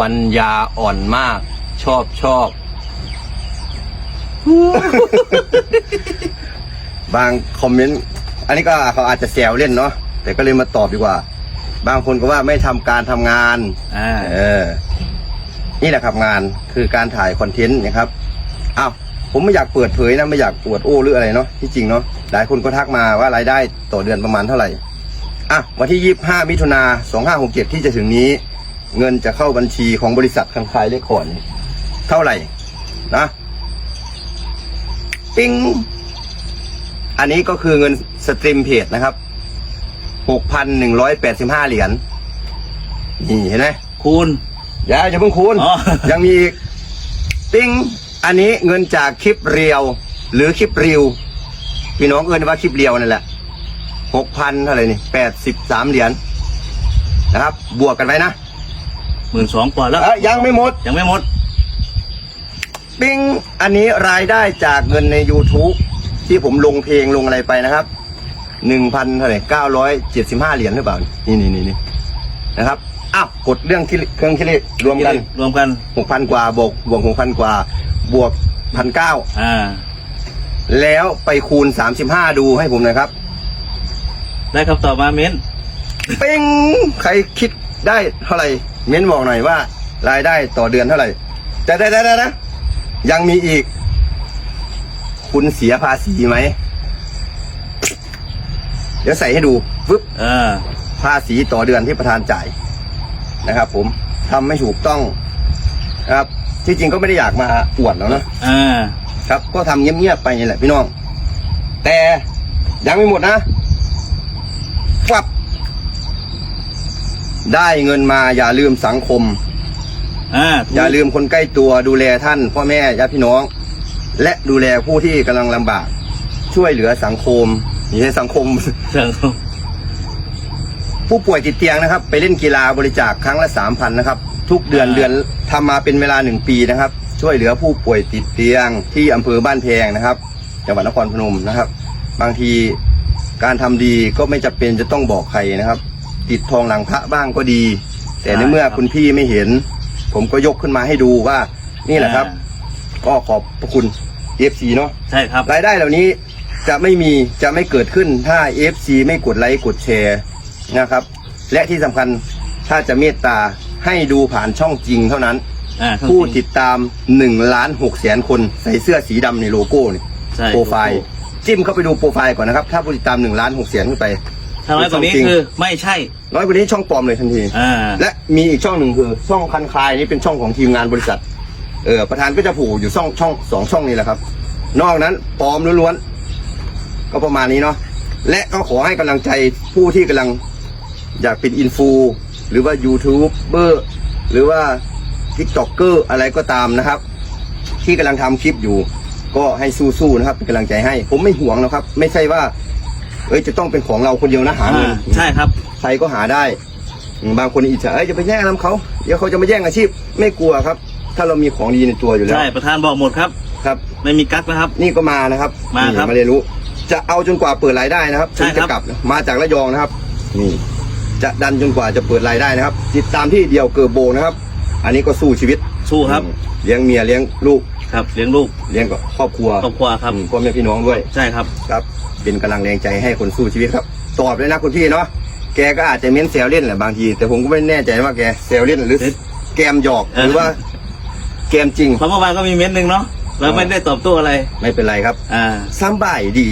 ปัญญาอ่อนมาก ชอบชอบ บางคอมเมนต์ อันนี้ก็เขาอาจจะแซวเล่นเนาะ แต่ก็เลยมาตอบดีกว่า บางคนก็ว่าไม่ทำการทำงาน อ่า เออ นี่แหละครับงานคือการถ่ายคอนเทนต์นะครับ อ้าว ผมไม่อยากเปิดเผยนะ ไม่อยากอวดโอ้หรืออะไรเนาะ ที่จริงเนาะ หลายคนก็ทักมาว่ารายได้ต่อเดือนประมาณเท่าไหร่ อะ วันที่ 25 มิถุนา2567 ที่จะถึงนี้ เงินจะเข้าบัญชีของบริษัทคังคายเลขขอนเท่าไหร่นะปิ้งอันนี้ก็คือเงินสตรีมเพจนะครับ6,185เหรียญนี่เห็นไหมคูณอย่าจะเพิ่งคูณอ๋อ ยังมีอีกติ้งอันนี้เงินจากคลิปเรียว หรือคลิปริวพี่น้องเอิ้นว่าคลิปเรียวนั่นแหละหกพันเท่าไหร่นี่แปดสิบสามเหรียญนะครับ บวกกันไปนะห มื่นสองกว่าแล้วเอ้ยยังไม่หมด ยังไม่หมด ปิ้งอันนี้รายได้จากเงินใน YouTube ที่ผมลงเพลงลงอะไรไปนะครับหนึ่งพันเท่าไหร่เก้าร้อยเจ็ดสิบห้าเหรียญหรือเปล่า นี่นี่นี่นี่นะครับอ้าวกดเรื่องที่เครื่องคิดเลขรวมกันรวมกันหกพันกว่าบวกบวกหกพันกว่า บวกพันเก้าอ่า แล้วไปคูณสามสิบห้าดูให้ผมหน่อยครับ ได้คำตอบมาเม้น ปิ้งใครคิด ได้เท่าไหร่เม้นบอกหน่อยว่า รายได้ต่อเดือนเท่าไหร่ แต่แต่แต่แต่นะยังมีอีก คุณเสียภาษีไหมเดี๋ยวใส่ให้ดูปึ๊บอ่าภาษีต่อเดือนที่ประธานจ่ายนะครับ ผมทำไม่ถูกต้องนะครับที่จริงก็ไม่ได้อยากมาอวดแล้วนะอ่าครับ ก็ทำเงียบๆไปนี่แหละพี่น้อง แต่ยังไม่หมดนะฟับ ได้เงินมาอย่าลืมสังคม อ่าอย่าลืมคนใกล้ตัวดูแลท่าน พ่อแม่ญาติพี่น้อง และดูแลผู้ที่กำลังลำบาก ช่วยเหลือสังคมนี่ให้สังคมเชิงผู้ป่วยติดเตียงนะครับ ไปเล่นกีฬาบริจาคครั้งละสามพันนะครับ ทุกเดือนเดือนทำมาเป็นเวลาหนึ่งปีนะครับ ช่วยเหลือผู้ป่วยติดเตียงที่อำเภอบ้านแพงนะครับจังหวัดนครพนมนะครับ บางทีการทำดีก็ไม่จำเป็นจะต้องบอกใครนะครับ ติดทองหลังพระบ้างก็ดี แต่ในเมื่อคุณพี่ไม่เห็น ผมก็ยกขึ้นมาให้ดูว่า นี่แหละครับ ก็ขอบพระคุณ FC เนาะใช่ครับรายได้เหล่านี้จะไม่มีจะไม่เกิดขึ้นถ้า FC ไม่กดไลค์กดแชร์นะครับ และที่สำคัญถ้าจะเมตตาให้ดูผ่านช่องจริงเท่านั้น อ่าผู้ติดตาม1ล้าน6แสนคนใส่เสื้อสีดำในโลโก้นี่ใช่โปรไฟล์ จิ้มเข้าไปดูโปรไฟล์ก่อนนะครับ ถ้าผู้ติดตาม1ล้าน6แสนขึ้นไป ถ้าน้อยกว่านี้คือ ไม่ใช่ น้อยกว่านี้ช่องปลอมเลยทันทีอ่า และมีอีกช่องหนึ่งคือช่องคันคายนี่เป็นช่องของทีมงานบริษัท เออประธานก็จะผูกอยู่ช่องช่องสองช่องนี้แหละครับ นอกนั้นปลอมล้วนๆก็ประมาณนี้เนาะและก็ขอให้กำลังใจผู้ที่กำลังอยากเป็นอินฟูหรือว่ายูทูบเบอร์หรือว่าทิกตอกเกอร์อะไรก็ตามนะครับ ที่กำลังทำคลิปอยู่ ก็ให้สู้ๆนะครับเป็นกำลังใจให้ ผมไม่ห่วงนะครับ ไม่ใช่ว่า เอ้ยจะต้องเป็นของเราคนเดียวนะหาเงินใช่ครับ ใครก็หาได้อืมบางคนอิจฉาเอ้ยจะไปแย่งน้ำเขาเดี๋ยวเขาจะมาแย่งอาชีพ ไม่กลัวครับ ถ้าเรามีของดีในตัวอยู่แล้วใช่ประธานบอกหมดครับครับ ไม่มีกั๊กนะครับ นี่ก็มานะครับมาครับนี่มาเรียนรู้ จะเอาจนกว่าเปิดรายได้นะครับใช่ถึงครัจะบกลับนะมาจากระยองนะครับ นี่ จะดันจนกว่าจะเปิดรายได้นะครับ ติดตามที่เดียวเกิร์โบนะครับ อันนี้ก็สู้ชีวิต สู้ครับอืมเลี้ยงเมียเลี้ยงลูกครับเลี้ยงลูกเลี้ยงกับครอบครัวครอบครัวครับอืมพ่อแม่พี่น้องด้วยใช่ครับ ครับ เป็นกำลังแรงใจให้คนสู้ชีวิตครับ ตอบเลยนะคุณพี่เนาะแกก็อาจจะเม้นแซวเล่นแหละบางที แต่ผมก็ไม่แน่ใจว่าแกแซวเล่นหรือเอ๊ะแกมหยอกเออหรือว่า แกมจริงเพราะเมื่อวานก็มีเม้นต์หนึ่งเนาะเราไม่ได้ตอบโต้อะไร ไม่เป็นไรครับ อ่าสำบายดี